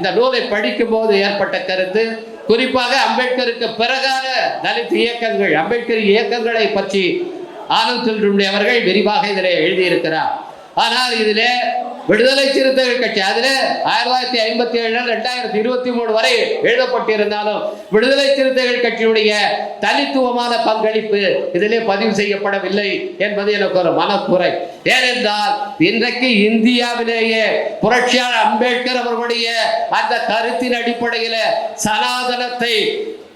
இந்த நூலை படிக்கும் போது ஏற்பட்ட கருத்து குறிப்பாக அம்பேத்கருக்கு பிறகான தலித் இயக்கங்கள் அம்பேத்கர் இயக்கங்களை பற்றி ஆனந்த் அவர்கள் விரிவாக இதில் எழுதியிருக்கிறார். ஆனால் இதிலே விடுதலை சிறுத்தைகள் கட்சி. அதில் ஆயிரத்தி தொள்ளாயிரத்தி ஐம்பத்தி ஏழு ரெண்டாயிரத்தி இருபத்தி மூணு வரை எழுதப்பட்டிருந்தாலும் விடுதலை சிறுத்தைகள் கட்சியுடைய தனித்துவமான பங்களிப்பு இதிலே பதிவு செய்யப்படவில்லை என்பது எனக்கு ஒரு மனக்குறை. ஏனென்றால் இன்றைக்கு இந்தியாவிலேயே புரட்சியாளர் அம்பேத்கர் அவர்களுடைய அந்த கருத்தின் அடிப்படையில் சனாதனத்தை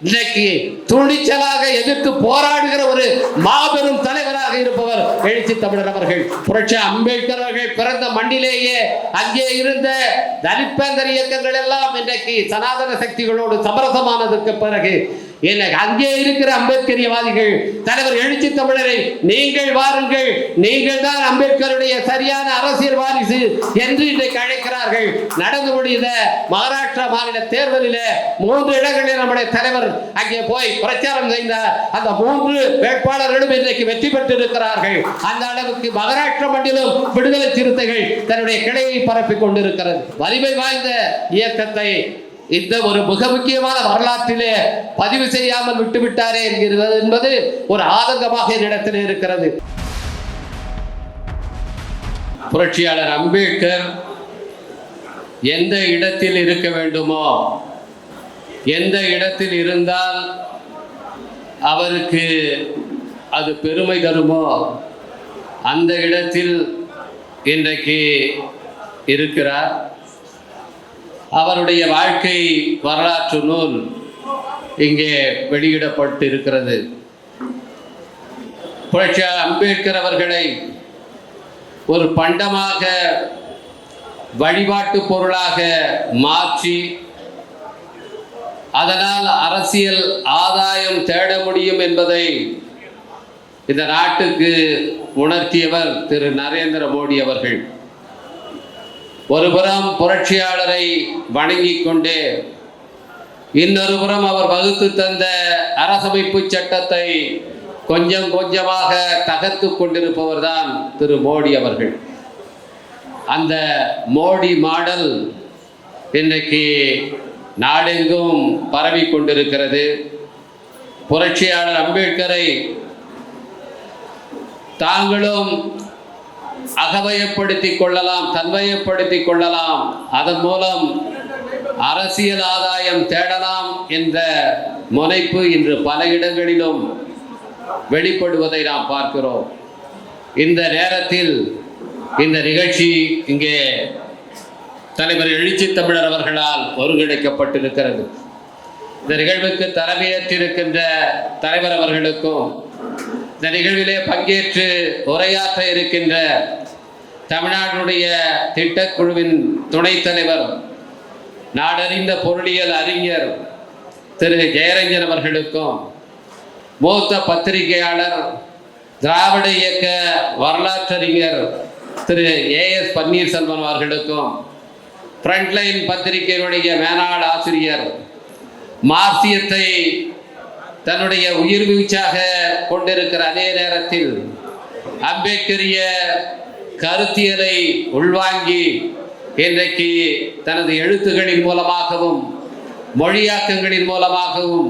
இன்னைக்கு துணிச்சலாக எதிர்த்து போராடுகிற ஒரு மாபெரும் தலைவராக இருப்பவர் எழுச்சி தமிழர் அவர்கள். புரட்சி அம்பேத்கர் அவர்கள் பிறந்த மண்ணிலேயே அங்கே இருந்த தலித்பேந்தர் இயக்கங்கள் எல்லாம் இன்றைக்கு சனாதன சக்திகளோடு சமரசமானதற்கு பிறகு எனக்கு அங்கே இருக்கிற அம்பேத்கரியவாதிகள் தலைவர் எழுச்சி தமிழரை நீங்கள் வாருங்கள் நீங்கள் தான் அம்பேத்கருடைய சரியான அரசியல் வாரிசு என்று இன்றைக்கு அழைக்கிறார்கள். நடந்து முடிந்த மகாராஷ்டிரா மாநில தேர்தலில் மூன்று இடங்களில் நம்முடைய தலைவர் அங்கே போய் பிரச்சாரம் செய்தார். அந்த மூன்று வேட்பாளர்களும் இன்றைக்கு வெற்றி பெற்றிருக்கிறார்கள். அந்த அளவுக்கு மகாராஷ்டிரா மண்டலம் விடுதலை சிறுத்தைகள் தன்னுடைய கிளையை பரப்பிக் கொண்டிருக்கிறது. வலிமை வாய்ந்த இயக்கத்தை இந்த ஒரு மிக முக்கியமான வரலாற்றிலே பதிவு செய்யாமல் விட்டுவிட்டாரே என்கிறது என்பது ஒரு ஆதங்கமாக என்னிடத்தில் இருக்கிறது. புரட்சியாளர் அம்பேத்கர் எந்த இடத்தில் இருக்க வேண்டுமோ எந்த இடத்தில் இருந்தால் அவருக்கு அது பெருமை தருமோ அந்த இடத்தில் இன்றைக்கு இருக்கிறார். அவருடைய வாழ்க்கை வரலாற்று நூல் இங்கே வெளியிடப்பட்டு இருக்கிறது புரட்சியாளர் அம்பேத்கர் அவர்களை ஒரு பண்டமாக வழிபாட்டு பொருளாக மாற்றி அதனால் அரசியல் ஆதாயம் தேட முடியும் என்பதை இந்த நாட்டுக்கு உணர்த்தியவர் திரு நரேந்திர மோடி அவர்கள். ஒருபுறம் புரட்சியாளரை வணங்கிக் கொண்டு இன்னொரு புறம் அவர் வகுத்து தந்த அரசமைப்பு சட்டத்தை கொஞ்சம் கொஞ்சமாக தகர்த்து கொண்டிருப்பவர் தான் திரு மோடி அவர்கள். அந்த மோடி மாடல் இன்றைக்கு நாடெங்கும் பரவி கொண்டிருக்கிறது. புரட்சியாளர் அம்பேத்கரை தாங்களும் அகவயப்படுத்திக் கொள்ளலாம் தன்வயப்படுத்திக் கொள்ளலாம். அதன் மூலம் அரசியல் ஆதாயம் தேடலாம் என்ற முனைப்பு இன்று பல இடங்களிலும் வெளிப்படுவதை நாம் பார்க்கிறோம். இந்த நேரத்தில் இந்த நிகழ்ச்சி இங்கே தலைவர் எழுச்சி தமிழர் அவர்களால் ஒருங்கிணைக்கப்பட்டிருக்கிறது. இந்த நிகழ்வுக்கு தலைமையேற்றிருக்கின்ற தலைவர் அவர்களுக்கும் இந்த நிகழ்விலே பங்கேற்று உரையாற்ற இருக்கின்ற தமிழ்நாடுடைய திட்டக்குழுவின் துணைத் தலைவர் நாடறிந்த பொருளியல் அறிஞர் திரு ஜெயரஞ்சன் அவர்களுக்கும் மூத்த பத்திரிகையாளர் திராவிட இயக்க வரலாற்றறிஞர் திரு ஏஎஸ் பன்னீர்செல்வம் அவர்களுக்கும் ஃப்ரண்ட்லைன் பத்திரிகையினுடைய மேனாள் ஆசிரியர் மார்சியத்தை தன்னுடைய உயிர் வீச்சாக கொண்டிருக்கிற அதே நேரத்தில் அம்பேத்கரிய கருத்தியலை உள்வாங்கி இன்றைக்கு தனது எழுத்துகளின் மூலமாகவும் மொழியாக்கங்களின் மூலமாகவும்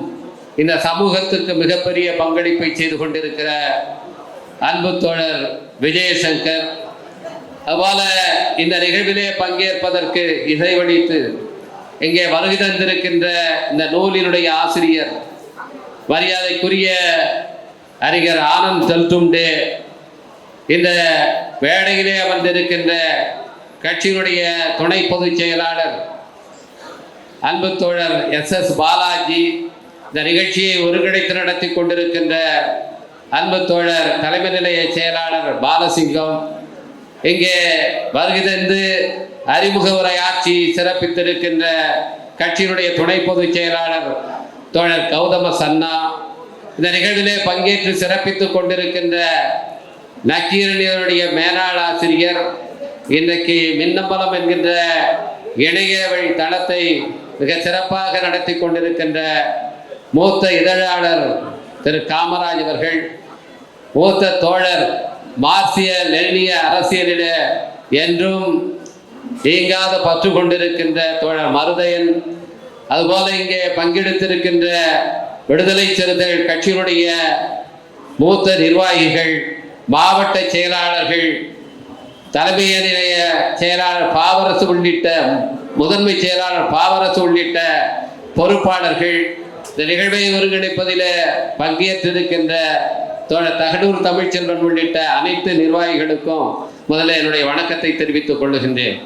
இந்த சமூகத்துக்கு மிகப்பெரிய பங்களிப்பை செய்து கொண்டிருக்கிற அன்பு தோழர் விஜயசங்கர். அதுபோல இந்த நிகழ்விலே பங்கேற்பதற்கு இசைவழித்து இங்கே வருகை தந்திருக்கின்ற இந்த நூலினுடைய ஆசிரியர் மரியாதைக்குரிய அறிஞர் ஆனந்த் தெல்தும்டே இந்த வேலையிலே அமர்ந்திருக்கின்ற கட்சியினுடைய துணை பொதுச் செயலாளர் அன்பு தோழர் எஸ் எஸ் பாலாஜி இந்த நிகழ்ச்சியை ஒருங்கிணைத்து நடத்தி கொண்டிருக்கின்ற அன்பு தோழர் தலைமை நிலைய செயலாளர் பாலசிங்கம் இங்கே வருகை அறிமுக உரையாற்றி சிறப்பித்திருக்கின்ற கட்சியினுடைய துணை பொதுச் செயலாளர் தோழர் கௌதம சன்னா இந்த நிகழ்விலே பங்கேற்று சிறப்பித்துக் கொண்டிருக்கின்ற நக்கீரணியருடைய மேலாள் ஆசிரியர் இன்றைக்கு மின்னம்பலம் என்கின்ற இணைய வழி தளத்தை மிக சிறப்பாக நடத்தி கொண்டிருக்கின்ற மூத்த இதழாளர் திரு காமராஜ் அவர்கள் மூத்த தோழர் மார்சிய லெனிய அரசியலிட என்றும் நீங்காத பற்று கொண்டிருக்கின்ற தோழர் மருதையன் அதுபோல இங்கே பங்கெடுத்திருக்கின்ற விடுதலை சிறுத்தைகள் கட்சியினுடைய மூத்த நிர்வாகிகள் மாவட்ட செயலாளர்கள் தலைமை நிலைய செயலாளர் பாவரசு உள்ளிட்ட முதன்மை செயலாளர் பாவரசு உள்ளிட்ட பொறுப்பாளர்கள் இந்த நிகழ்வை ஒருங்கிணைப்பதில் பங்கேற்றிருக்கின்ற தோழர் தகடூர் தமிழ்ச்செல்வன் உள்ளிட்ட அனைத்து நிர்வாகிகளுக்கும் முதல்ல என்னுடைய வணக்கத்தை தெரிவித்துக் கொள்ளுகின்றேன்.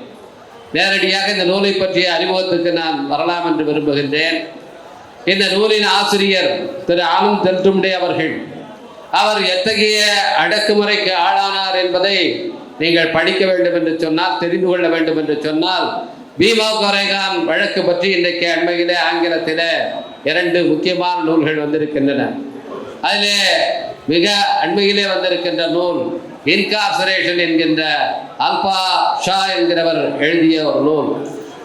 நேரடியாக இந்த நூலை பற்றிய அறிமுகத்துக்கு நான் வரலாம் என்று விரும்புகின்றேன். இந்த நூலின் ஆசிரியர் திரு ஆனந்த் தெல்தும்டே அவர்கள் அவர் எத்தகைய அடக்குமுறைக்கு ஆளானார் என்பதை நீங்கள் படிக்க வேண்டும் என்று சொன்னால் தெரிந்து கொள்ள வேண்டும் என்று சொன்னால் பீமா கொரேகான் வழக்கு பற்றி இன்றைக்கு அண்மையிலே ஆங்கிலத்திலே இரண்டு முக்கியமான நூல்கள் வந்திருக்கின்றன. அதிலே மிக அண்மையிலே வந்திருக்கின்ற நூல் இன்கார்சரேஷன் என்கின்ற அல்பா ஷா என்கிறவர் எழுதிய ஒரு நூல்.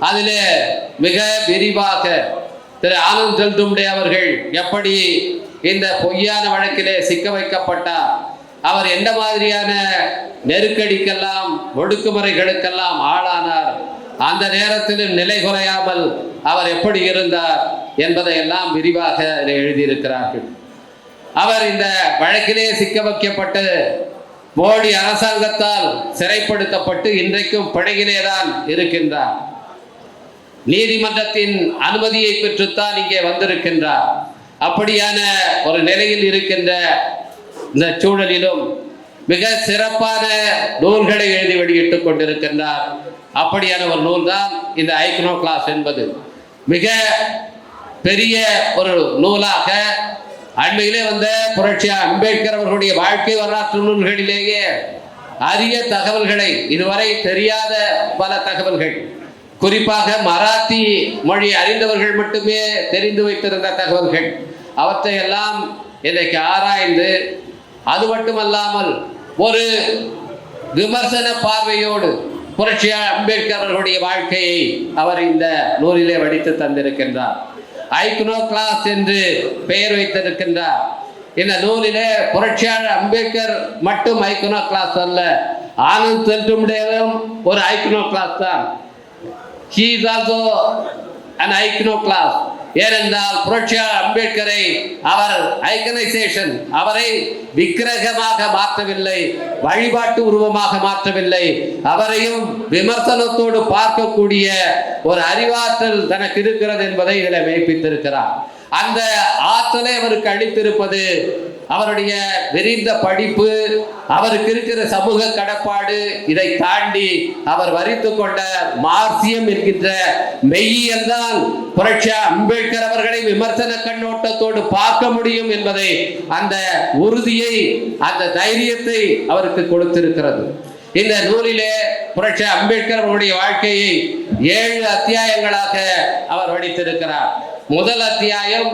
அதிலே மிக விரிவாக திரு ஆனந்த் செல்தும்டே அவர்கள் எப்படி இந்த பொய்யான வழக்கிலே சிக்க வைக்கப்பட்டார்? அவர் எந்த மாதிரியான நெருக்கடிக்கெல்லாம் ஒடுக்குமுறைகளுக்கெல்லாம் ஆளானார்? அந்த நேரத்தில் நிலை குறையாமல் அவர் எப்படி இருந்தார் என்பதையெல்லாம் விரிவாக எழுதியிருக்கிறார்கள். அவர் இந்த வழக்கிலே சிக்க வைக்கப்பட்டு மோடி அரசாங்கத்தால் சிறைப்படுத்தப்பட்டு இன்றைக்கும் பிழையிலே தான் இருக்கின்றார். நீதிமன்றத்தின் அனுமதியை பெற்றுத்தான் இங்கே வந்திருக்கின்றார். அப்படியான ஒரு நிலையில் இருக்கின்ற இந்த சூழலிலும் மிக சிறப்பான நூல்களை எழுதி வெளியிட்டுக் கொண்டிருக்கின்றார். அப்படியான ஒரு நூல் தான் இந்த ஐக்னோ கிளாஸ் என்பது. மிக பெரிய ஒரு நூலாக அண்மையிலே வந்த புரட்சியா அம்பேத்கர் அவர்களுடைய வாழ்க்கை வரலாற்று நூல்களிலேயே அரிய தகவல்களை இதுவரை தெரியாத பல தகவல்கள் குறிப்பாக மராத்தி மொழி அறிந்தவர்கள் மட்டுமே தெரிந்து வைத்திருந்த தகவல்கள் அவற்றை எல்லாம் இன்றைக்கு ஆராய்ந்து அது மட்டுமல்லாமல் ஒரு விமர்சன பார்வையோடு புரட்சியார் அம்பேத்கர் அவர்களுடைய வாழ்க்கையை அவர் இந்த நூலிலே வடித்து தந்திருக்கின்றார். ஐக்னோ கிளாஸ் என்று பெயர் வைத்திருக்கின்றார். இந்த நூலிலே புரட்சியாளர் அம்பேத்கர் மட்டும் ஐக்னோ கிளாஸ் அல்ல ஆனந்த் செல்டும்டேவும் ஒரு ஐக்னோ கிளாஸ் தான். He is also an ஐக்னோ class ஏனென்றால் புரட்சியாளர் அம்பேத்கரை அவர் ஐக்கனைசேஷன் அவரை விக்கிரகமாக மாற்றவில்லை வழிபாட்டு உருவமாக மாற்றவில்லை. அவரையும் விமர்சனத்தோடு பார்க்கக்கூடிய ஒரு அறிவாற்றல் தனக்கு இருக்கிறது என்பதை இதில் மெய்ப்பித்திருக்கிறார் அந்த ஆற்றலை அவருக்கு அளித்திருப்பது அவருடைய விரிந்த படிப்பு அவருக்கு இருக்கிற சமூக கடப்பாடு இதை தாண்டி அவர் வரித்து கொண்ட மார்சியம் என்கின்ற மெய்யியல் தான் புரட்சி அம்பேத்கர் அவர்களை விமர்சன கண்ணோட்டத்தோடு பார்க்க முடியும் என்பதை அந்த உறுதியை அந்த தைரியத்தை அவருக்கு கொடுத்திருக்கிறது. இந்த நூலிலே புரட்சி அம்பேத்கர் அவருடைய வாழ்க்கையை ஏழு அத்தியாயங்களாக அவர் வடித்திருக்கிறார். முதல் அத்தியாயம்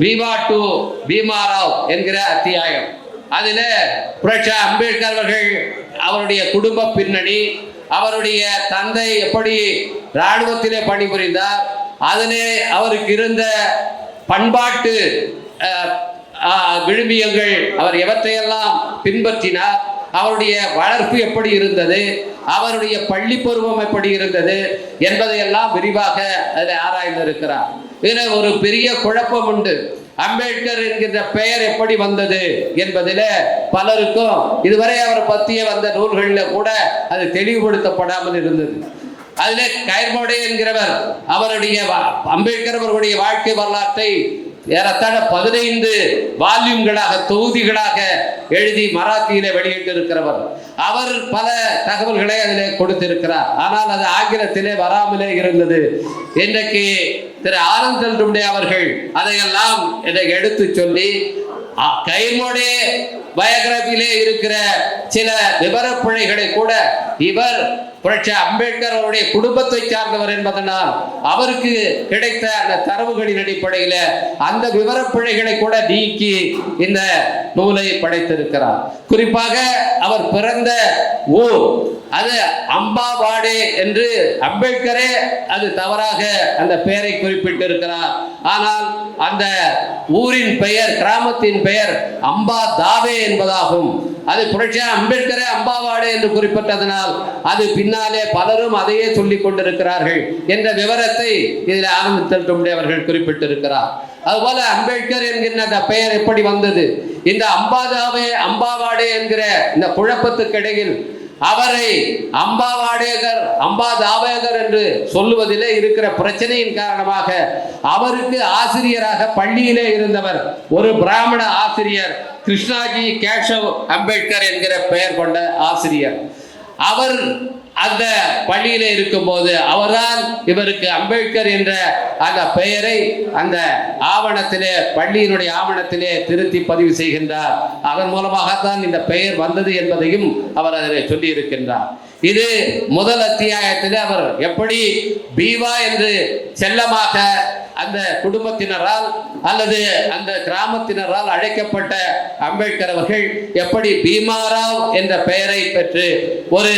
பீமா டு பீமாராவ் என்கிற அத்தியாயம். அதில் புரட்சி அம்பேத்கர் அவர்கள் அவருடைய குடும்ப பின்னணி அவருடைய தந்தை எப்படி இராணுவத்திலே பணிபுரிந்தார் அதிலே அவருக்கு இருந்த பண்பாட்டு விழுமியங்கள் அவர் எவற்றையெல்லாம் பின்பற்றினார் அவருடைய வளர்ப்பு எப்படி இருந்தது அவருடைய பள்ளி பருவம் எப்படி இருந்தது என்பதையெல்லாம் விரிவாக அதில் ஆராய்ந்திருக்கிறார். இதில் ஒரு பெரிய குழப்பம் உண்டு. அம்பேத்கர் என்கின்ற பெயர் எப்படி வந்தது என்பதில் பலருக்கும் இதுவரை அவர் பற்றிய வந்த நூல்களில் கூட அது தெளிவுபடுத்தப்படாமல் இருந்தது. அதிலே கயர்மோடே என்கிறவர் அவருடைய வா- அம்பேத்கர் அவர்களுடைய வாழ்க்கை வரலாற்றை ஏறத்தாழ பதினைந்து வால்யூம்களாக தொகுதிகளாக எழுதி மராத்தியிலே வெளியிட்டிருக்கிறவர். அவர் பல தகவல்களை அதில் கொடுத்திருக்கிறார். ஆனால் அது ஆங்கிலத்திலே வராமலே இருந்தது. இன்றைக்கு திரு ஆனந்தல் அவர்கள் அதையெல்லாம் என்னை எடுத்து சொல்லி கைமோடே பயோகிராபியிலே இருக்கிற சில விவரப்பிழைகளை கூட இவர் புரட்சி அம்பேத்கர் அவருடைய குடும்பத்தை சார்ந்தவர் என்பதனால் அவருக்கு கிடைத்த அந்த தரவுகளின் அடிப்படையில் அந்த விவரப்பிழைகளை கூட நீக்கி இந்த நூலை படைத்திருக்கிறார். குறிப்பாக அவர் பிறந்த ஊர் அது அம்பாவாடு என்று அம்பேத்கரே அது தவறாக அந்த பெயரை குறிப்பிட்டிருக்கிறார். ஆனால் அந்த ஊரின் பெயர் கிராமத்தின் பெயர் அம்பா தாவே என்பதாகும். அது புரட்சியார் அம்பேத்கரே அம்பாவாடே என்று குறிப்பிட்டதனால் அது பின்னாலே பலரும் அதையே சொல்லிக் கொண்டிருக்கிறார்கள் என்ற விவரத்தை இதில் ஆனந்தல் அவர்கள் குறிப்பிட்டிருக்கிறார். அதுபோல அம்பேத்கர் என்கிற அந்த பெயர் எப்படி வந்தது? இந்த அம்பாதாவே அம்பாவாடே என்கிற இந்த குழப்பத்துக்கு இடையில் அவரை அம்பாவாடேகர் அம்பா தாவேகர் என்று சொல்லுவதிலே இருக்கிற பிரச்சனையின் காரணமாக அவருக்கு ஆசிரியராக பள்ளியிலே இருந்தவர் ஒரு பிராமண ஆசிரியர் கிருஷ்ணாஜி கேஷவ் அம்பேத்கர் என்கிற பெயர் கொண்ட ஆசிரியர். அவர் அந்த பள்ளியில இருக்கும்போது அவர்தான் இவருக்கு அம்பேத்கர் என்ற அந்த பெயரை அந்த ஆவணத்திலே பள்ளியினுடைய ஆவணத்திலே திருத்தி பதிவு செய்கின்றார். அதன் மூலமாகத்தான் இந்த பெயர் வந்தது என்பதையும் அவர் அதில் சொல்லி இருக்கின்றார் இது முதல் அத்தியாயத்தில் அவர் எப்படி பீவா என்று செல்லமாக அந்த குடும்பத்தினரால் அல்லது அந்த கிராமத்தினரால் அழைக்கப்பட்ட அம்பேத்கர் அவர்கள் எப்படி பீமாராவ் என்ற பெயரை பெற்று ஒரு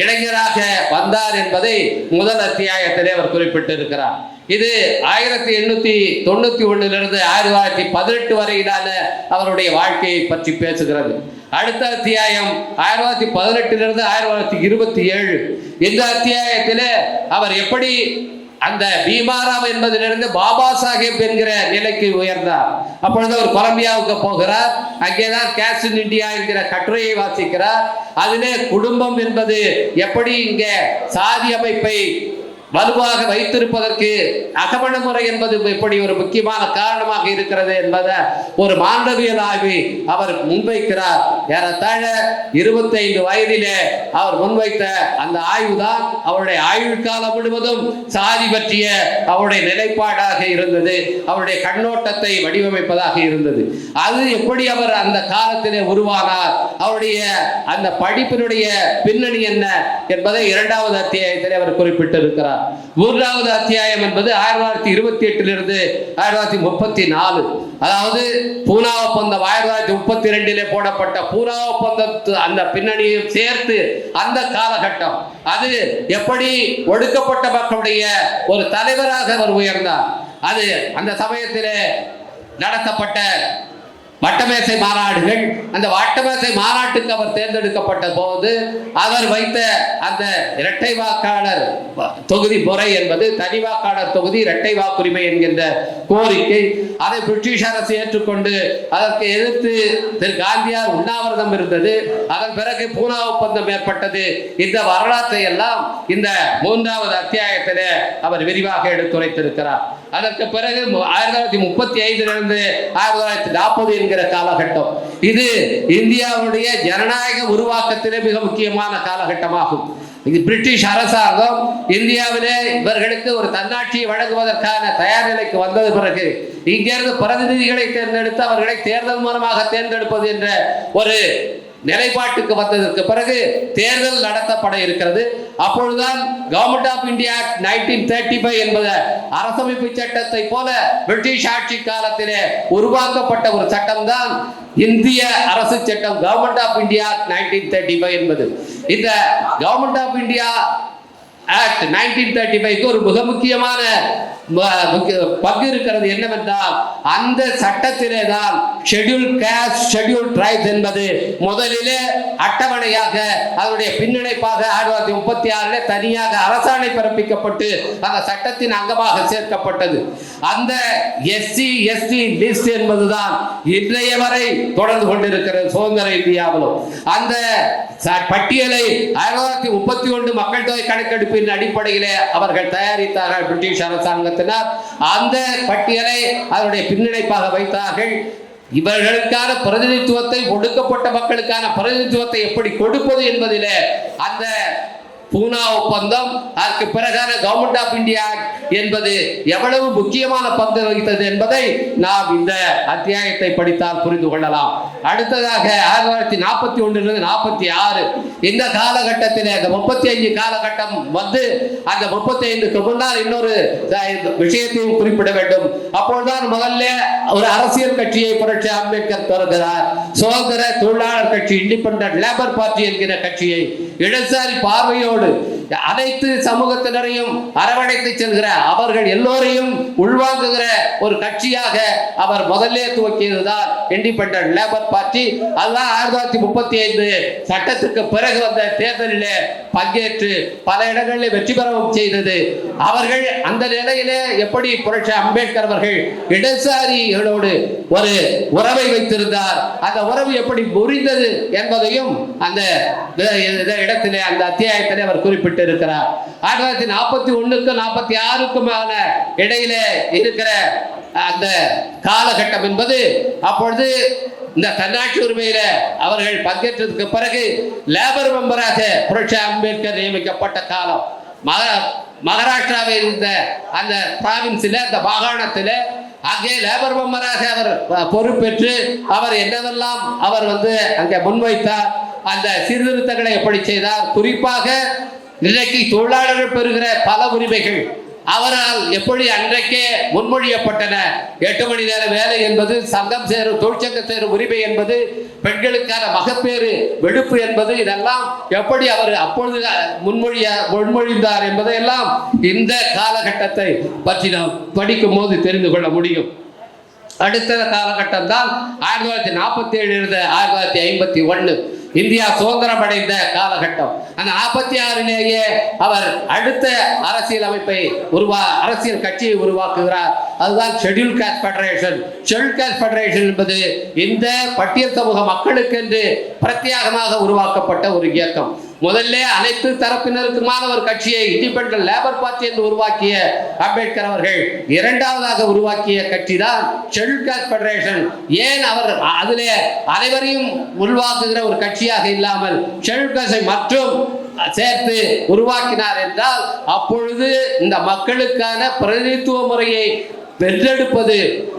இளைஞராக வந்தார் என்பதை முதல் அத்தியாயத்திலே அவர் குறிப்பிட்டிருக்கிறார். இது ஆயிரத்தி எண்ணூத்தி தொண்ணூத்தி ஒன்னிலிருந்து ஆயிரத்தி தொள்ளாயிரத்தி பதினெட்டு வரையிலான அவருடைய வாழ்க்கையை பற்றி பேசுகிறது. அடுத்த அத்தியாயம் ஆயிரத்தி தொள்ளாயிரத்தி பதினெட்டிலிருந்து ஆயிரத்தி தொள்ளாயிரத்தி இருபத்தி ஏழு. இந்த அத்தியாயத்தில் அவர் எப்படி அந்த பீமாராம் என்பதிலிருந்து பாபா சாஹேப் என்கிற நிலைக்கு உயர்ந்தார். அப்பொழுது அவர் கொலம்பியாவுக்கு போகிறார். அங்கேதான் கேஸ் இன் இந்தியா என்கிற கட்டுரையை வாசிக்கிறார். அதிலே குடும்பம் என்பது எப்படி இங்கே சாதி அமைப்பை வலுவாக வைத்திருப்பதற்கு அகமண முறை என்பது எப்படி ஒரு முக்கியமான காரணமாக இருக்கிறது என்பதை ஒரு மாண்டவியல் ஆய்வு அவர் முன்வைக்கிறார். ஏறத்தாழ இருபத்தைந்து வயதிலே அவர் முன்வைத்த அந்த ஆய்வு தான் அவருடைய ஆயுள் காலம் முழுவதும் சாதி பற்றிய அவருடைய நிலைப்பாடாக இருந்தது. அவருடைய கண்ணோட்டத்தை வடிவமைப்பதாக இருந்தது. அது எப்படி அவர் அந்த காலத்திலே உருவானார்? அவருடைய அந்த படிப்பினுடைய பின்னணி என்ன என்பதை இரண்டாவது அத்தியாயத்திலே அவர் குறிப்பிட்டிருக்கிறார். மூன்றாவது அத்தியாயம் என்பது ஆயிரத்தி தொள்ளாயிரத்தி இருபத்தி எட்டிலிருந்து ஆயிரத்தி தொள்ளாயிரத்தி முப்பத்தி நாலு. அதாவது பூனா ஒப்பந்தம் ஆயிரத்தி தொள்ளாயிரத்தி முப்பத்தி ரெண்டிலே போடப்பட்ட பூனா ஒப்பந்தத்து அந்த பின்னணியும் சேர்த்து அந்த காலகட்டம். அது எப்படி ஒடுக்கப்பட்ட மக்களுடைய ஒரு தலைவராக அவர் உயர்ந்தார். அது அந்த சமயத்திலே நடத்தப்பட்ட வட்டமேசை மாநாடுகள். அந்த வட்டமேசை மாநாட்டுக்கு அவர் தேர்ந்தெடுக்கப்பட்ட போது அவர் வைத்த அந்த இரட்டை வாக்காளர் தொகுதி முறை என்பது தனி வாக்காளர் தொகுதி இரட்டை வாக்குரிமை என்கின்ற கோரிக்கை. அதை பிரிட்டிஷ் அரசு ஏற்றுக்கொண்டு அதற்கு எதிர்த்து திரு காந்தியார் உண்ணாவிரதம் இருந்தது. அதன் பிறகு பூனா ஒப்பந்தம் ஏற்பட்டது. இந்த வரலாற்றை எல்லாம் இந்த மூன்றாவது அத்தியாயத்திலே அவர் விரிவாக எடுத்துரைத்திருக்கிறார். அதற்கு பிறகு ஆயிரத்தி தொள்ளாயிரத்தி முப்பத்தி ஐந்திலிருந்து ஆயிரத்தி தொள்ளாயிரத்தி நாற்பது என்கிற காலகட்டம். இது இந்தியாவுடைய ஜனநாயக உருவாக்கத்திலே மிக முக்கியமான காலகட்டமாகும். இது பிரிட்டிஷ் அரசாங்கம் இந்தியாவிலே இவர்களுக்கு ஒரு தன்னாட்சியை வழங்குவதற்கான தயார் நிலைக்கு வந்தது பிறகு இங்கிருந்து பிரதிநிதிகளை தேர்ந்தெடுத்து அவர்களை தேர்தல் மூலமாக தேர்ந்தெடுப்பது என்ற ஒரு நிலைப்பாட்டுக்கு வந்ததற்கு பிறகு தேர்தல் நடத்தப்பட இருக்கிறது. அப்பொழுதுதான் government of India nineteen thirty five என்பது அரசமைப்பு சட்டத்தை போல பிரிட்டிஷ் ஆட்சி காலத்திலே உருவாக்கப்பட்ட ஒரு சட்டம் தான் இந்திய அரசு சட்டம். Government of India nineteen thirty five என்பது. இந்த government of India act nineteen thirty ஃபைவ்க்கு ஒரு மிக முக்கியமான முக்கிய- பங்கு இருக்கிறது என்னவென்றால் அந்த சட்டத்திலே தான் ஷெட்யூல் கேஸ்ட் ஷெட்யூல் ட்ரைப்ஸ் என்பது முதலிலே அட்டவணையாக அதனுடைய பின்னிணைப்பாக ஆயிரத்தி தொள்ளாயிரத்தி முப்பத்தி ஆறில் தனியாக அரசாணை பிறப்பிக்கப்பட்டு அந்த சட்டத்தின் அங்கமாக சேர்க்கப்பட்டது. அந்த எஸ்சி எஸ்டி லிஸ்ட் என்பதுதான் இன்றைய வரை தொடர்ந்து கொண்டிருக்கிறது சுதந்திர இந்தியாவிலும். அந்த ச- பட்டியலை ஆயிரத்தி தொள்ளாயிரத்தி முப்பத்தி ஒன்று மக்கள் தொகை கணக்கெடுப்பின் அடிப்படையிலே அவர்கள் தயாரித்தார்கள் பிரிட்டிஷ் அரசாங்கத்தினர். அந்த பட்டியலை அதனுடைய பின்னிணைப்பாக வைத்தார்கள். இவர்களுக்கான பிரதிநிதித்துவத்தை ஒடுக்கப்பட்ட மக்களுக்கான பிரதிநிதித்துவத்தை எப்படி கொடுப்பது என்பதிலே அந்த பூனா ஒப்பந்தம் அதற்கு பிறகான கவர்மெண்ட் ஆஃப் இந்தியா என்பது எவ்வளவு முக்கியமான பங்கு வகித்தது என்பதை நாம் இந்த அத்தியாயத்தை படித்தால் புரிந்து கொள்ளலாம். அடுத்ததாக ஆயிரத்தி தொள்ளாயிரத்தி நாற்பத்தி ஒன்றிலிருந்து நாற்பத்தி ஆறு இந்த காலகட்டத்தில் அந்த முப்பத்தி ஐந்து காலகட்டம் வந்து அந்த முப்பத்தி ஐந்துக்கு முன்னால் இன்னொரு விஷயத்தையும் குறிப்பிட வேண்டும். அப்பொழுதுதான் முதல்ல ஒரு அரசியல் கட்சியை புரட்சி அம்பேத்கர் தொடர்கிறார். சுதந்திர தொழிலாளர் கட்சி இண்டிபெண்டன்ட் லேபர் பார்ட்டி என்கிற கட்சியை. இடதுசாரி பார்வையோடு Regardez, அனைத்து சமூகத்தினரையும் அரவணைத்து செல்கிற அவர்கள் எல்லோரையும் உள்வாங்குகிற ஒரு கட்சியாக அவர் முதல்ல துவக்கியதுதான் இண்டிபெண்டன்ட் லேபர் பார்ட்டி. அதுதான் ஆயிரத்தி தொள்ளாயிரத்தி முப்பத்தி ஐந்து சட்டத்துக்கு பிறகு வந்த தேர்தலிலே பங்கேற்று பல இடங்களில் வெற்றி பெறவும் செய்தது. அவர்கள் அந்த நிலையிலே எப்படி புரட்சி அம்பேத்கர் அவர்கள் இடதுசாரிகளோடு ஒரு உறவை வைத்திருந்தார் அந்த உறவு எப்படி முறிந்தது என்பதையும் அந்த இத- இடத்திலே அந்த அத்தியாயத்திலே அவர் குறிப்பிட்டு இருக்கிறார் ஆயிரத்தி தொள்ளாயிரத்தி நாற்பத்தி ஒண்ணுக்கு நாற்பத்தி ஆறுக்குமான இடையில இருக்கிற அந்த காலகட்டம் என்பது அப்பொழுது இந்த தன்னாட்சி உரிமையில அவர்கள் பங்கேற்றதுக்கு பிறகு லேபர் மெம்பராக புரட்சி அம்பேத்கர் நியமிக்கப்பட்ட காலம். மக மகாராஷ்டிராவில் இருந்த அந்த பிராவின்ஸில் அந்த மாகாணத்தில் அங்கே லேபர் மெம்பராக அவர் பொறுப்பேற்று அவர் என்னவெல்லாம் அவர் வந்து அங்கே முன்வைத்தார் அந்த சீர்திருத்தங்களை எப்படி செய்தார் குறிப்பாக இன்றைக்கு தொழிலாளர்கள் பெறுகிற பல உரிமைகள் அவரால் எப்படி அன்றைக்கே முன்மொழியப்பட்டன? எட்டு மணி நேர வேலை என்பது சங்கம் சேரும் தொழிற்சங்க சேரும் உரிமை என்பது பெண்களுக்கான மகப்பேறு வெடுப்பு என்பது இதெல்லாம் எப்படி அவர் அப்பொழுது முன்மொழிய முன்மொழிந்தார் என்பதையெல்லாம் இந்த காலகட்டத்தை பற்றி நாம் படிக்கும் போது தெரிந்து கொள்ள முடியும். அடுத்த காலகட்டம் தான் ஆயிரத்தி தொள்ளாயிரத்தி நாற்பத்தி ஏழு இருந்து ஆயிரத்தி தொள்ளாயிரத்தி ஐம்பத்தி ஒன்று இந்தியா சுதந்திரம் அடைந்த காலகட்டம். அந்த நாற்பத்தி ஆறிலேயே அவர் அடுத்த அரசியல் அமைப்பை உருவா அரசியல் கட்சியை உருவாக்குகிறார். அதுதான் schedule caste federation schedule caste federation என்பது இந்த பட்டியல் சமூக மக்களுக்கென்று பிரத்யேகமாக உருவாக்கப்பட்ட ஒரு இயக்கம். முதல்ல அனைத்து தரப்பினருக்குமான ஒரு கட்சியை இண்டிபெண்டன்ட் லேபர் பார்ட்டி என்று உருவாக்கிய அம்பேத்கர் அவர்கள் இரண்டாவதாக உருவாக்கிய கட்சி தான் ஷெட்யூல் காஸ்ட் ஃபெடரேஷன் ஏன் அவர் அதிலே அனைவரையும் உருவாக்குகிற ஒரு கட்சியாக இல்லாமல் ஷெட்யூல் காஸ்டை மற்றும் சேர்த்து உருவாக்கினார் என்றால் அப்பொழுது இந்த மக்களுக்கான பிரதிநிதித்துவ முறையை வென்றெடுப்பது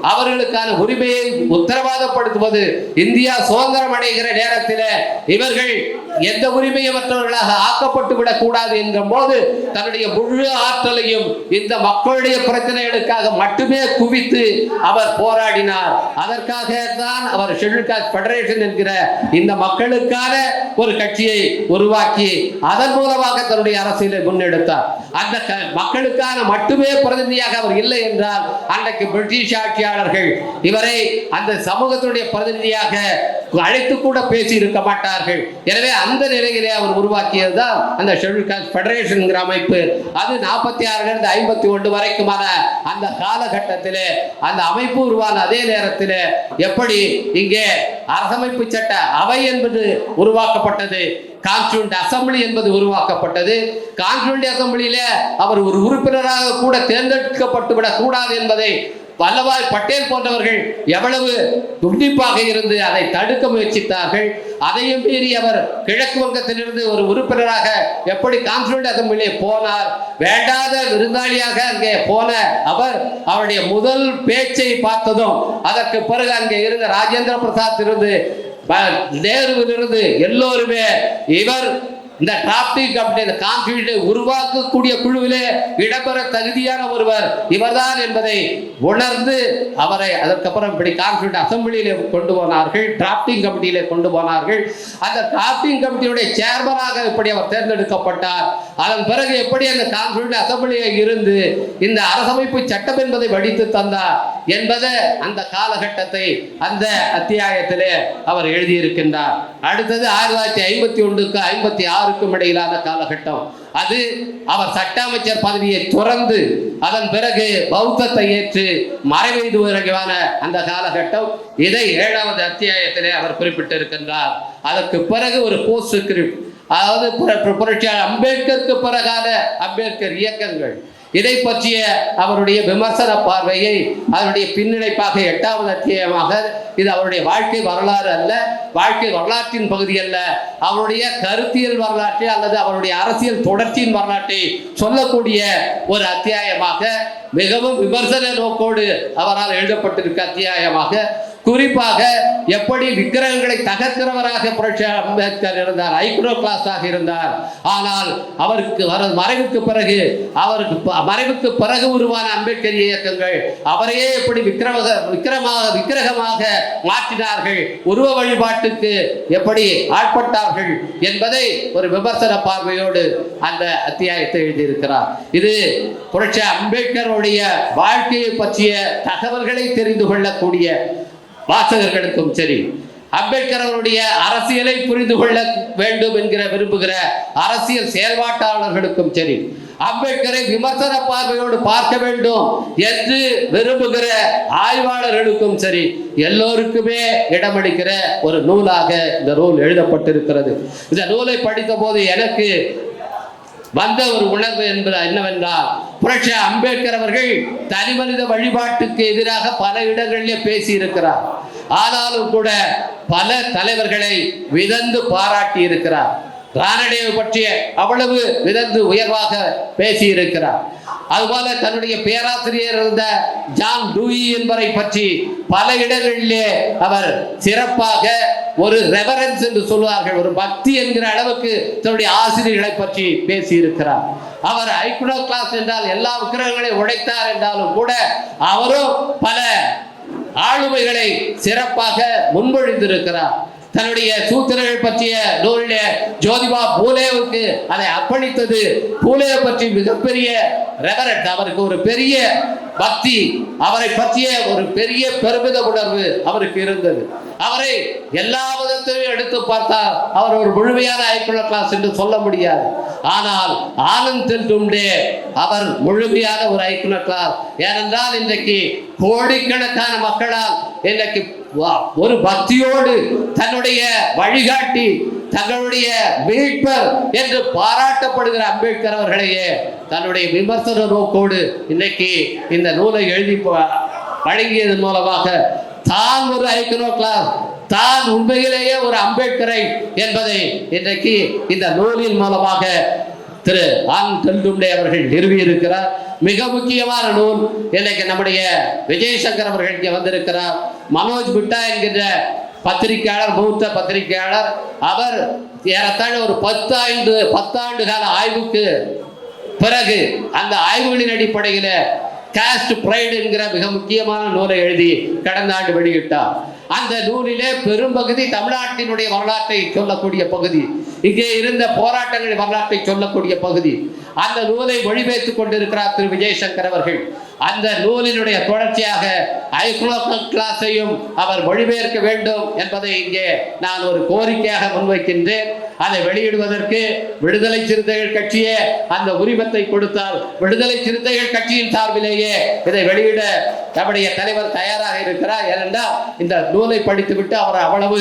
அவர்களுக்கான உரிமையை உத்தரவாதப்படுத்துவது இந்தியா சுதந்திரம் அடைகிற நேரத்தில் இவர்கள் எந்த உரிமையமற்றவர்களாக ஆக்கப்பட்டு விடக் கூடாது என்கிற போது தன்னுடைய முழு ஆற்றலையும் இந்த மக்களுடைய பிரச்சனைகளுக்காக மட்டுமே குவித்து அவர் போராடினார். அதற்காக தான் அவர் ஷெட்யூல் காஸ்ட் ஃபெடரேஷன் என்கிற இந்த மக்களுக்கான ஒரு கட்சியை உருவாக்கி அதன் மூலமாக தன்னுடைய அரசியலை முன்னெடுத்தார். அந்த க- மக்களுக்கான மட்டுமே பிரதிநிதியாக அவர் இல்லை என்றால் அன்றைக்கு பிரிட்டிஷ் ஆட்சியாளர்கள் இவரை அந்த சமூகத்தினுடைய பிரதிநிதியாக அழைத்து கூட பேசி இருக்க மாட்டார்கள். எனவே அந்த நிலையிலே அவர் உருவாக்கியது தான் அந்த ஷெட்யூல் காஸ்ட் ஃபெடரேஷன்ங்கிற அமைப்பு. அது நாற்பத்தி ஆறுலேருந்து ஐம்பத்தி ஒன்று வரைக்குமான அந்த காலகட்டத்தில் அந்த அமைப்பு உருவான அதே நேரத்தில் எப்படி இங்கே அரசமைப்பு சட்ட அவை என்பது உருவாக்கப்பட்டது கான்ஸ்டியூண்ட் அசம்பிளி என்பது உருவாக்கப்பட்டது. கான்ஸ்டியூண்ட் அசம்பிளியில அவர் ஒரு உறுப்பினராக கூட தேர்ந்தெடுக்கப்பட்டு விடக் கூடாது என்பதை வல்லபாய் பட்டேல் போன்றவர்கள் எவ்வளவு துண்டிப்பாக இருந்து அதை தடுக்க முயற்சித்தார்கள் அதையும் மீறி அவர் கிழக்கு வங்கத்திலிருந்து ஒரு உறுப்பினராக எப்படி கான்ஸ்டியூண்ட் அசம்பிளியே போனார் வேண்டாத விருந்தாளியாக அங்கே போன அவர் அவருடைய முதல் பேச்சை பார்த்ததும் அதற்கு பிறகு அங்கே இருந்த ராஜேந்திர பிரசாத் இருந்து நேருவிலிருந்து எல்லோருமே இவர் இந்த டாபிக் அப்படின்ற இந்த உருவாக்கக்கூடிய குழுவிலே இடம்பெற தகுதியான ஒருவர் இவர்தான் என்பதை உணர்ந்து அவரை அதற்கப்புறம் இப்படி கான்கிரீட் அசம்பிளியிலே கொண்டு போனார்கள் டிராப்டிங் கமிட்டியிலே கொண்டு போனார்கள். அந்த டிராப்டிங் கமிட்டியுடைய சேர்மனாக இப்படி அவர் தேர்ந்தெடுக்கப்பட்டார். அதன் பிறகு எப்படி அந்த கான்ஸ்டியூட் அசம்பிளியில் இருந்து இந்த அரசமைப்பு சட்டம் என்பதை வடித்து தந்தார் என்பதை அந்த காலகட்டத்தை அந்த அத்தியாயத்திலே அவர் எழுதியிருக்கின்றார். அடுத்தது ஆயிரத்தி தொள்ளாயிரத்தி ஐம்பத்தி ஒன்றுக்கு ஐம்பத்தி ஆறுக்கும் இடையிலான காலகட்டம். அது அவர் சட்ட அமைச்சர் பதவியை துறந்து அதன் பிறகு பௌத்தத்தை ஏற்று மறைவைந்து வரைவான அந்த காலகட்டம். இதை ஏழாவது அத்தியாயத்திலே அவர் குறிப்பிட்டிருக்கின்றார். அதற்கு பிறகு ஒரு போஸ்ட் ஸ்கிரிப்ட் அதாவது புர- புரட்சியாளர் அம்பேத்கருக்கு பிறகான அம்பேத்கர் இயக்கங்கள். இதை பற்றிய அவருடைய விமர்சன பார்வையை அதனுடைய பின்னிணைப்பாக எட்டாவது அத்தியாயமாக இது அவருடைய வாழ்க்கை வரலாறு அல்ல. வாழ்க்கை வரலாற்றின் பகுதி அல்ல. அவருடைய கருத்தியல் வரலாற்றை அல்லது அவருடைய அரசியல் தொடர்ச்சியின் வரலாற்றை சொல்லக்கூடிய ஒரு அத்தியாயமாக மிகவும் விமர்சன நோக்கோடு அவரால் எழுதப்பட்டிருக்க அத்தியாயமாக குறிப்பாக எப்படி விக்கிரகங்களை தகர்க்கிறவராக புரட்சி அம்பேத்கர் இருந்தார் ஐக்ரோ கிளாஸாக இருந்தார். ஆனால் அவருக்கு வர மறைவுக்கு பிறகு அவருக்கு ப- மறைவுக்கு பிறகு உருவான அம்பேத்கர் இயக்கங்கள் அவரையே எப்படி விக்கிரமக விக்கிரமாக விக்கிரகமாக மாற்றினார்கள் உருவ வழிபாட்டுக்கு எப்படி ஆட்பட்டார்கள் என்பதை ஒரு விமர்சன பார்வையோடு அந்த அத்தியாயத்தை எழுதியிருக்கிறார். இது புரட்சி அம்பேத்கருடைய வாழ்க்கையை பற்றிய தகவல்களை தெரிந்து கொள்ளக்கூடிய வாசகர்களுக்கும் சரி. அம்பேத்கர் அவருடைய அரசியலை புரிந்து கொள்ள வேண்டும் என்கிற விரும்புகிற அரசியல் செயல்பாட்டாளர்களுக்கும் சரி. அம்பேத்கரை விமர்சன பார்வையோடு பார்க்க வேண்டும் என்று விரும்புகிற ஆய்வாளர்களுக்கும் சரி எல்லோருக்குமே இடமளிக்கிற ஒரு நூலாக இந்த நூல் எழுதப்பட்டிருக்கிறது. இந்த நூலை படித்த போது எனக்கு வந்த ஒரு உணர்வு என்பது என்னவென்றால் புரட்சி அம்பேத்கர் அவர்கள் தனிமனித வழிபாட்டுக்கு எதிராக பல இடங்களிலே பேசியிருக்கிறார். ஆனாலும் கூட பல தலைவர்களை விதந்து பாராட்டி இருக்கிறார் ராணடேவை பற்றிய அவ்வளவு விதந்து உயர்வாக பேசியிருக்கிறார். அதுபோல தன்னுடைய பேராசிரியர் இருந்த ஜான் டூயி என்பவரை பற்றி பல இடங்களிலே அவர் சிறப்பாக ஒரு ரெவரன்ஸ் என்று சொல்வார்கள் ஒரு பக்தி என்கிற அளவுக்கு தன்னுடைய ஆசிரியர்களை பற்றி பேசியிருக்கிறார். அவர் ஐக்குனோ கிளாஸ் என்றால் எல்லா விக்கிரகங்களையும் உடைத்தார் என்றாலும் கூட அவரும் பல ஆளுமைகளை சிறப்பாக முன்மொழிந்திருக்கிறார். தன்னுடைய சூத்திரர்கள் பற்றிய நூலிலே ஜோதிபா பூலேவுக்கு அதை அர்ப்பணித்தது. பூலேவை பற்றி மிகப்பெரிய ரெவரண்ட் அவருக்கு ஒரு பெரிய பக்தி அவரை பற்றிய ஒரு பெரிய பெருமித உணர்வு அவருக்கு இருந்தது. அவரை எல்லா விதத்திலும் எடுத்து பார்த்தால் அவர் ஒரு முழுமையான ஐக்குள்ள கிளாஸ் என்று சொல்ல முடியாது. ஆனால் ஆனந்த் தெல்டும்டே அவர் முழுமையான ஒரு ஐக்குள்ள கிளாஸ் ஏனென்றால் இன்றைக்கு கோடிக்கணக்கான மக்களால் இன்றைக்கு ஒரு பக்தியோடு தன்னுடைய வழிகாட்டி தங்களுடைய மீட்பர் என்று பாராட்டப்படுகிற அம்பேத்கர் அவர்களையே தன்னுடைய விமர்சன நோக்கோடு இன்னைக்கு இந்த நூலை எழுதி வழங்கியது மூலமாக தான் ஒரு ஐக்கனோ கிளாஸ் தான் உண்மையிலேயே ஒரு அம்பேத்கரை என்பதை இன்றைக்கு இந்த நூலின் மூலமாக திரு ஆன் தெல்டும்டே அவர்கள் நிறுவியிருக்கிறார். மிக முக்கியமான நூல் இன்னைக்கு நம்முடைய விஜயசங்கர் அவர்கள் இங்கே வந்திருக்கிறார். மனோஜ் பிட்டா என்கின்ற பத்திரிகையாளர் மூத்த பத்திரிகையாளர். அவர் ஏறத்தாழ ஒரு பத்தாண்டு பத்தாண்டு கால ஆய்வுக்கு பிறகு அந்த ஆய்வுகளின் அடிப்படையில் காஸ்ட் பிரைடு என்கிற மிக முக்கியமான நூலை எழுதி கடந்த ஆண்டு வெளியிட்டார். அந்த நூலிலே பெரும்பகுதி தமிழ்நாட்டினுடைய வரலாற்றை சொல்லக்கூடிய பகுதி இங்கே இருந்த போராட்டங்களின் வரலாற்றை சொல்லக்கூடிய பகுதி. அந்த நூலை மொழிபெயர்த்துக் கொண்டிருக்கிறார் திரு விஜயசங்கர் அவர்கள். அந்த நூலினுடைய தொடர்ச்சியாக ஐக்ளோக்கல் கிளாஸையும் அவர் மொழிபெயர்க்க வேண்டும் என்பதை இங்கே நான் ஒரு கோரிக்கையாக முன்வைக்கின்றேன். அதை வெளியிடுவதற்கு விடுதலை சிறுத்தைகள் கட்சியே அந்த உரிமத்தை கொடுத்தால் விடுதலை சிறுத்தைகள் கட்சியின் சார்பிலேயே இதை வெளியிட நம்முடைய தலைவர் தயாராக இருக்கிறார். ஏனென்றால் இந்த நூலை படித்துவிட்டு அவர் அவ்வளவு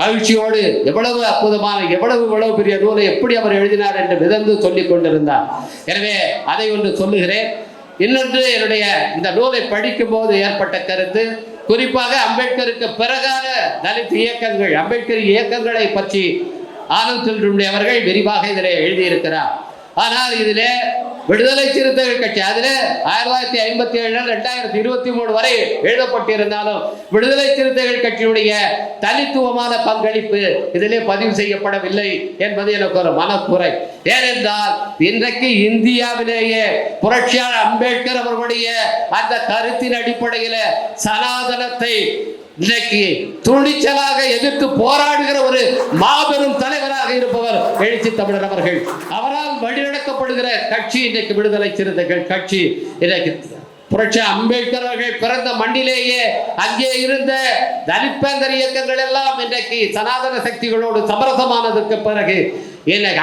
மகிழ்ச்சியோடு எவ்வளவு அற்புதமான எவ்வளவு இவ்வளவு பெரிய நூலை எப்படி அவர் எழுதினார் என்று மிதந்து சொல்லிக் கொண்டிருந்தார். எனவே அதை ஒன்று சொல்லுகிறேன். இன்னொன்று என்னுடைய இந்த நூலை படிக்கும் போது ஏற்பட்ட கருத்து குறிப்பாக அம்பேத்கருக்கு பிறகான தலித் இயக்கங்கள் அம்பேத்கர் இயக்கங்களை பற்றி ஆனந்த் அவர்கள் விரிவாக இதில் எழுதியிருக்கிறார். ஆனால் இதிலே விடுதலை சிறுத்தைகள் கட்சி. அதில் ஆயிரத்தி தொள்ளாயிரத்தி ஐம்பத்தி ஏழு ரெண்டாயிரத்தி இருபத்தி மூணு வரை எழுதப்பட்டிருந்தாலும் விடுதலை சிறுத்தைகள் கட்சியுடைய தனித்துவமான பங்களிப்பு இதிலே பதிவு செய்யப்படவில்லை என்பது எனக்கு ஒரு மனக்குறை. ஏனென்றால் இன்றைக்கு இந்தியாவிலேயே புரட்சியாளர் அம்பேத்கர் அவர்களுடைய அந்த கருத்தின் அடிப்படையில் சனாதனத்தை இன்னைக்கு துணிச்சலாக எதிர்த்து போராடுகிற ஒரு மாபெரும் தலைவராக இருப்பவர் எழுச்சி தமிழர் அவர்கள். அவரால் வழிநடத்தப்படுகிற கட்சி இன்றைக்கு விடுதலை சிறுத்தைகள் கட்சி. இன்றைக்கு புரட்சி அம்பேத்கர் அவர்கள் பிறந்த மண்ணிலேயே அங்கே இருந்த தலித்பேந்தர் இயக்கங்கள் எல்லாம் இன்றைக்கு சனாதன சக்திகளோடு சமரசமானதற்கு பிறகு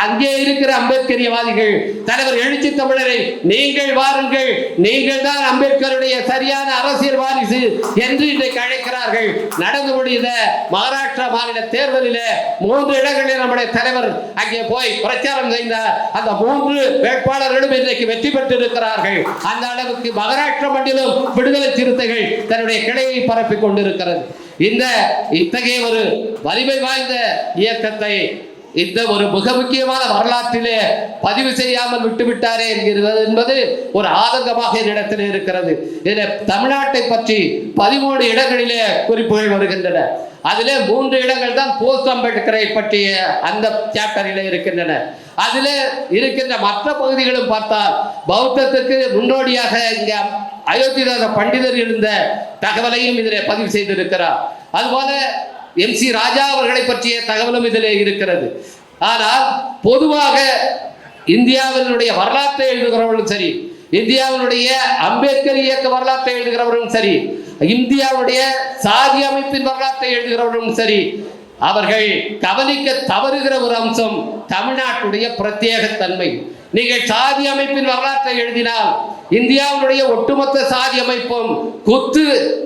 அங்கே இருக்கிற அம்பேத்கரியவாதிகள் தலைவர் எழுச்சி தமிழரை நீங்கள் வாருங்கள் நீங்கள் தான் அம்பேத்கருடைய சரியான அரசியல் வாரிசு என்று இன்றைக்கு அழைக்கிறார்கள். நடந்து முடிந்த மகாராஷ்டிரா மாநில தேர்தலில் மூன்று இடங்களில் நம்முடைய தலைவர் அங்கே போய் பிரச்சாரம் செய்தார். அந்த மூன்று வேட்பாளர்களும் இன்றைக்கு வெற்றி பெற்றிருக்கிறார்கள். அந்த அளவுக்கு மகாராஷ்டிரா மண்டிலும் விடுதலை சிறுத்தைகள் தன்னுடைய கிளையை பரப்பிக் கொண்டிருக்கிறது. இந்த இத்தகைய ஒரு வலிமை வாய்ந்த இயக்கத்தை இந்த ஒரு மிக முக்கியமான வரலாற்றிலே பதிவு செய்யாமல் விட்டுவிட்டாரே என்கிறது என்பது ஒரு ஆதங்கமாக என்னிடத்தில் இருக்கிறது. இதில் தமிழ்நாட்டை பற்றி பதிமூணு இடங்களிலே குறிப்புகள் வருகின்றன. அதிலே மூன்று இடங்கள் தான் போஸ்ட் அம்பேத்கரை பற்றிய அந்த சாப்டரிலே இருக்கின்றன. அதிலே இருக்கின்ற மற்ற பகுதிகளும் பார்த்தால் பௌத்தத்திற்கு முன்னோடியாக இங்கே அயோத்திதாச பண்டிதர் இருந்த தகவலையும் இதில் பதிவு செய்திருக்கிறார். அதுபோல எம் சி ராஜா அவர்களை பற்றிய தகவலும் இதிலே இருக்கிறது. ஆனால் பொதுவாக இந்தியாவினுடைய வரலாற்றை எழுதுகிறவர்களும் சரி இந்தியாவினுடைய அம்பேத்கர் இயக்க வரலாற்றை எழுதுகிறவர்களும் சரி இந்தியாவுடைய சாதி அமைப்பின் வரலாற்றை எழுதுகிறவர்களும் சரி அவர்கள் கவனிக்க தவறுகிற ஒரு அம்சம் தமிழ்நாட்டுடைய பிரத்யேகத்தன்மை. தன்மை நீங்கள் சாதி அமைப்பின் வரலாற்றை எழுதினால் இந்தியாவுடைய ஒட்டுமொத்த சாதி அமைப்பும் குத்து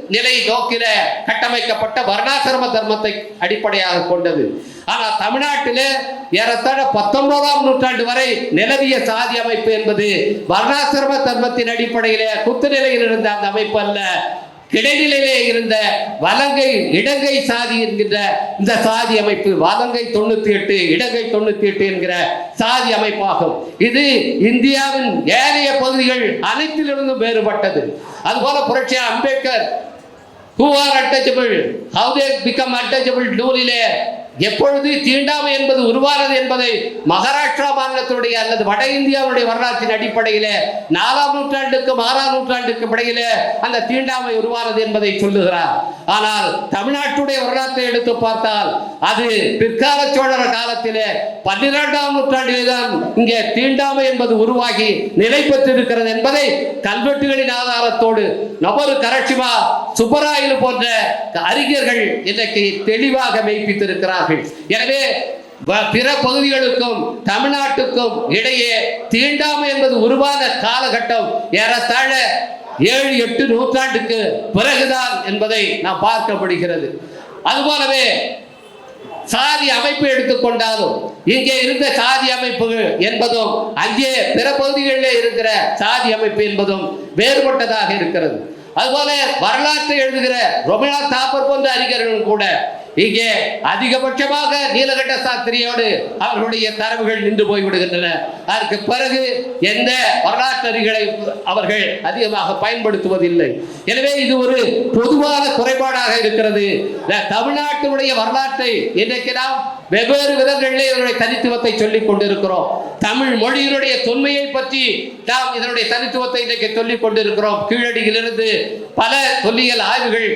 நிலை நோக்கில கட்டமைக்கப்பட்ட வர்ணாசிரம தர்மத்தை அடிப்படையாக கொண்டது. ஆனால் தமிழ்நாட்டிலே ஏறத்தாழ பத்தொன்பதாம் நூற்றாண்டு வரை நிலவிய சாதி அமைப்பு என்பது வர்ணாசிரம தர்மத்தின் அடிப்படையிலே குத்து நிலையில் இருந்த அந்த அமைப்பு அல்ல கிடைநிலையிலே இருந்த வலங்கை இடங்கை சாதி என்கின்ற இந்த சாதி அமைப்பு வலங்கை தொண்ணூத்தி எட்டு இடங்கை தொண்ணூத்தி எட்டு என்கிற சாதி அமைப்பாகும். இது இந்தியாவின் ஏனைய பகுதிகள் அனைத்திலிருந்தும் வேறுபட்டது. அதுபோல புரட்சியா Ambedkar who are untouchable how they become untouchable நூலிலே எப்பொழுது தீண்டாமை என்பது உருவானது என்பதை மகாராஷ்டிரா மாநிலத்தினுடைய அல்லது வட இந்தியாவுடைய வரலாற்றின் அடிப்படையிலே நாலாம் நூற்றாண்டுக்கும் ஆறாம் நூற்றாண்டுக்கும் இடையில அந்த தீண்டாமை உருவானது என்பதை சொல்லுகிறார். ஆனால் தமிழ்நாட்டுடைய வரலாற்றை எடுத்து பார்த்தால் அது பிற்கால சோழர் காலத்திலே பன்னிரெண்டாம் நூற்றாண்டிலே தான் இங்கே தீண்டாமை என்பது உருவாகி நிலை பெற்றிருக்கிறது என்பதை கல்வெட்டுகளின் ஆதாரத்தோடு நபரு கரட்சிமா சுப்பராயில் போன்ற அறிஞர்கள் இன்றைக்கு தெளிவாக மெய்ப்பித்திருக்கிறார்கள் எனவே பிற பகுதிகளுக்கும் தமிழ்நாட்டுக்கும் இடையே தீண்டாமை என்பது உருவான காலகட்டம் ஏறத்தாழ ஏழு எட்டு நூற்றாண்டுக்கு பிறகுதான் என்பதை நாம் பார்க்கப்படுகிறது. அதுபோலவே சாதி அமைப்பு எடுத்துக்கொண்டாலும் இங்கே இருந்த சாதி அமைப்புகள் என்பதும் அங்கே பிற பகுதிகளிலே இருக்கிற சாதி அமைப்பு என்பதும் வேறுபட்டதாக இருக்கிறது. அதுபோல வரலாற்றை எழுதுகிற ரொமினா தாப்பர் போன்ற அறிஞர்களும் கூட இங்கே அதிகபட்சமாக நீலகண்ட சாஸ்திரியோடு அவர்களுடைய தரவுகள் நின்று போய்விடுகின்றன. அதற்கு பிறகு எந்த வரலாற்றறிகளை அவர்கள் அதிகமாக பயன்படுத்துவதில்லை. எனவே இது ஒரு பொதுவான குறைபாடாக இருக்கிறது. தமிழ்நாட்டினுடைய வரலாற்றை இன்றைக்கு நாம் வெவ்வேறு விதங்களிலே இதனுடைய தனித்துவத்தை சொல்லிக் கொண்டிருக்கிறோம். தமிழ் மொழியினுடைய தொன்மையை பற்றி நாம் இதனுடைய தனித்துவத்தை இன்றைக்கு சொல்லிக் கொண்டிருக்கிறோம். கீழடியிலிருந்து பல தொல்லியல் ஆய்வுகள்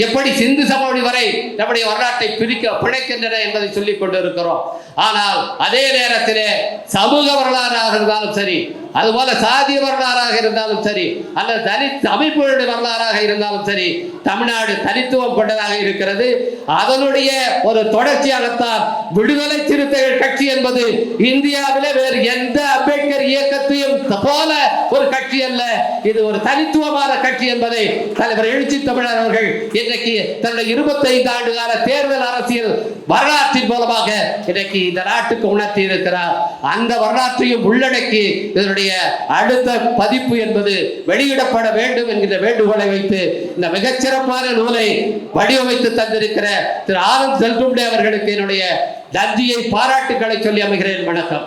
எப்படி சிந்து சமவெளி வரை நம்முடைய வரலாற்றை பிரிக்க பிழைக்கின்றன என்பதை சொல்லிக் கொண்டிருக்கிறோம். ஆனால் அதே நேரத்திலே சமூக வரலாறாக இருந்தாலும் சரி அதுபோல சாதிய வரலாறாக இருந்தாலும் சரி அல்லது தனி அமைப்புகளுடைய வரலாறாக இருந்தாலும் சரி தமிழ்நாடு தனித்துவம் கொண்டதாக இருக்கிறது. அதனுடைய ஒரு தொடர்ச்சியாகத்தான் விடுதலை சிறுத்தைகள் கட்சி என்பது இந்தியாவிலே வேறு எந்த அம்பேத்கர் இயக்கத்தையும் போல ஒரு கட்சி அல்ல. இது ஒரு தனித்துவமான கட்சி என்பதை தலைவர் எழுச்சி தமிழர் அவர்கள் இன்றைக்கு தன்னுடைய இருபத்தைந்து ஆண்டு கால தேர்தல் அரசியல் வரலாற்றின் மூலமாக இன்றைக்கு இந்த நாட்டுக்கு உணர்த்தி இருக்கிறார் அந்த வரலாற்றையும் உள்ளடக்கி இதனுடைய அடுத்த பதிப்பு என்பது வெளியிடப்பட வேண்டும் என்கிற வேண்டுகோளை வைத்து இந்த மிகச்சிறப்பான நூலை வடிவமைத்து தந்திருக்கிற திரு ஆனந்த் செல்தும்டே அவர்களுக்கு என்னுடைய நன்றியை பாராட்டுக்களை சொல்லி அமைகிறேன். வணக்கம்.